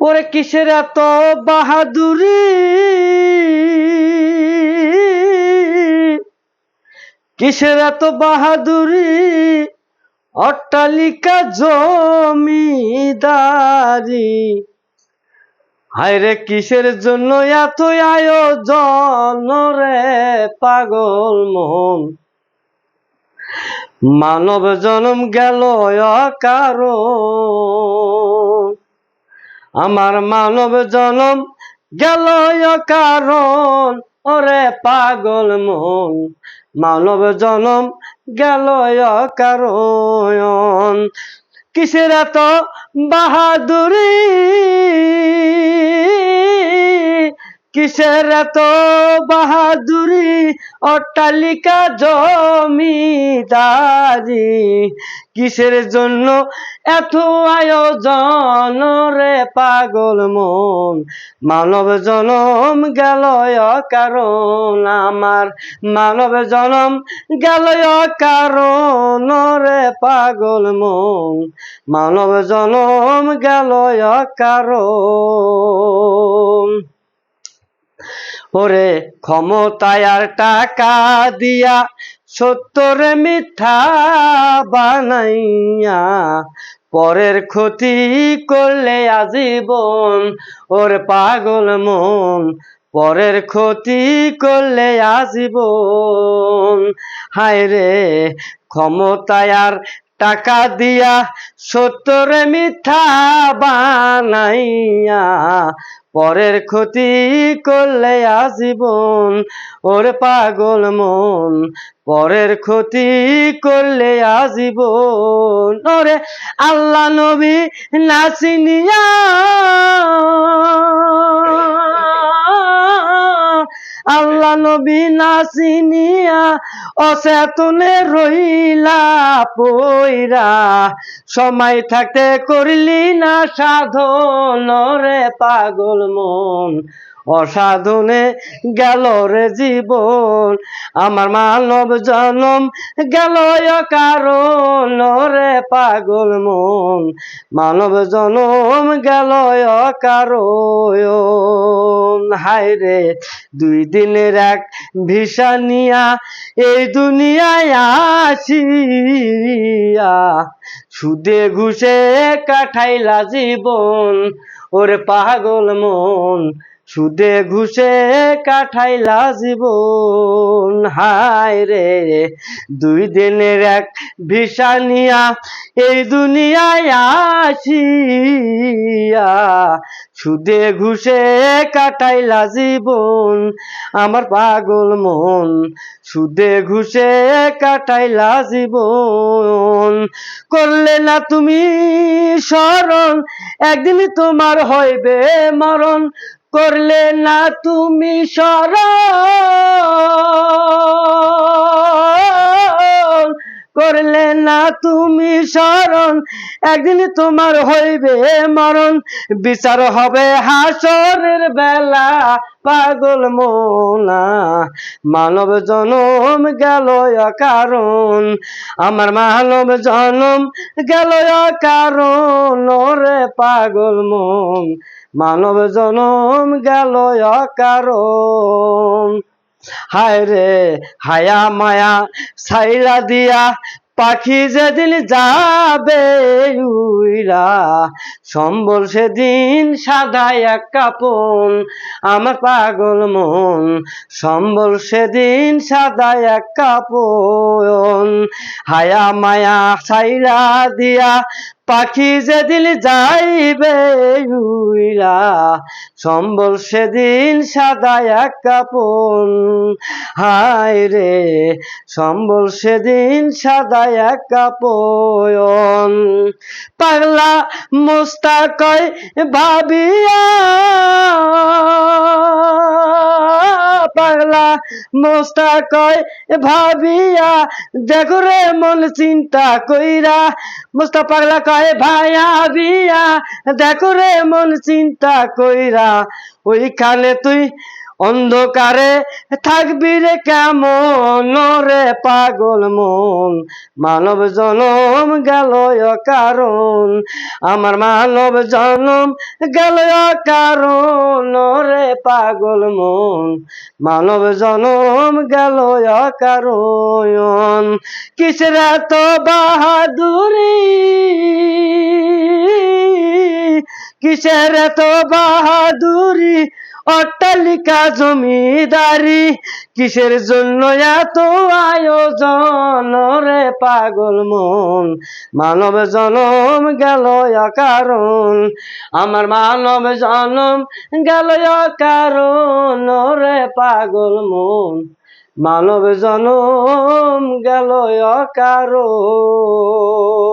ওরে কিসের এত বাহাদুরি? কিসের এত বাহাদুরি? অট্টালিকা জমিদারি। হায়রে কিসের জন্য এত আয়োজন রে পাগল মন? মানব জনম গেল কারণ আমার মানব জনম গেল কারণ। ওরে পাগল মন, মানব জনম গেল কারণ। কিসের এত বাহাদুরি? কিসের এত বাহাদুরি? অট্টালিকা জমিদারি। কিসের জন্য এত আয়োজন রে পাগল মন? মানব জনম গেল কারণ আমার। মানব জনম গেল কারণ রে পাগল মন। মানব জনম গেল কারণ ওরে ক্ষমতায় আর টাকা দিয়া সত্তর মিথ্যা বানাইয়া, পরের ক্ষতি করলে আজীবন ওর পাগল মন। পরের ক্ষতি করলে আজীবন, হায় রে ক্ষমতায় আর টাকা দিয়া সত্তর মিথ্যা বানাইয়া পরের ক্ষতি করলে আজীবন, ওর পাগল মন। পরের ক্ষতি করলে আজীবন, ওরে আল্লাহ নবী নাচিনিয়া আল্লাহ নবী না চিনিয়া অচেতনে রইলা পইরা। সময় থাকতে করলি না সাধন রে পাগল মন। অসাধনে গেল রে জীবন। আমার মানব জনম গেল কারণ। রে পাগল মন, মানব জনম গেল কারণ। হায় রে, দুই দিনের এক ভিসা নিয়া এই দুনিয়ায় আসিয়া, সুদে ঘুষে কাঠাইলা জীবন। ওরে পাগল মন সুদে ঘুষে কাঠাইলা জীবন, হায় রে। দুই দিনের এক ভিসা নিয়া এই দুনিয়ায় আসিয়া, সুদে ঘুষে কাটাইলা জীবন, আমার পাগল মন। সুদে ঘুষে কাটাইলা জীবন, করলে না তুমি স্মরণ, একদিন তোমার হইবে মরণ। করলে না তুমি সর করলে না তুমি স্মরণ, একদিন তোমার হইবে মরণ। বিচার হবে হাসরের বেলা পাগল মোনা। মানব জনম গেল কারণ। আমার মানব জনম গেল কারণ। রে পাগল মন, মানব জনম গেল কারণ। হায় রে, হায়া মায়া ছাইলা দিয়া পাখি যেদিন যাবে উইরা, সম্বল সেদিন সাদা এক কাপন। আমার পাগল মন, সম্বল সেদিন সাদা এক কাপন। হায়া মায়া ছাইলা দিয়া পাখি যেদিন যাইবে উইরা, সম্বল সেদিন সাদা এক কাপন। হায় রে, সম্বল সেদিন সাদা এক কাপন। পাগলা মোস্তাকয় ভাবিয়া, পাগলা মোস্তাকয় ভাবিয়া, দেখো রে মন চিন্তা কইরা মোস্তা পাগলা কয় ভাইয়া বিয়া দেখো রে মন চিন্তা কইরা, ওইখানে তুই অন্ধকারে থাকবি রে কেমন রে পাগল মন? মানব জনম গেল কারণ আমার মানব জনম গেল কারণ রে পাগল মন। মানব জনম গেল কারণ কিসের তো বাহাদুরি কিসের এত বাহাদুরি? অট্টালিকা জমিদারি, কিসের জন্য এত আয়োজন? রে পাগল মন, মানব জনম গেল কারণ আমার মানব জনম গেল কারণ রে পাগল মন, মানব জনম গেল কারণ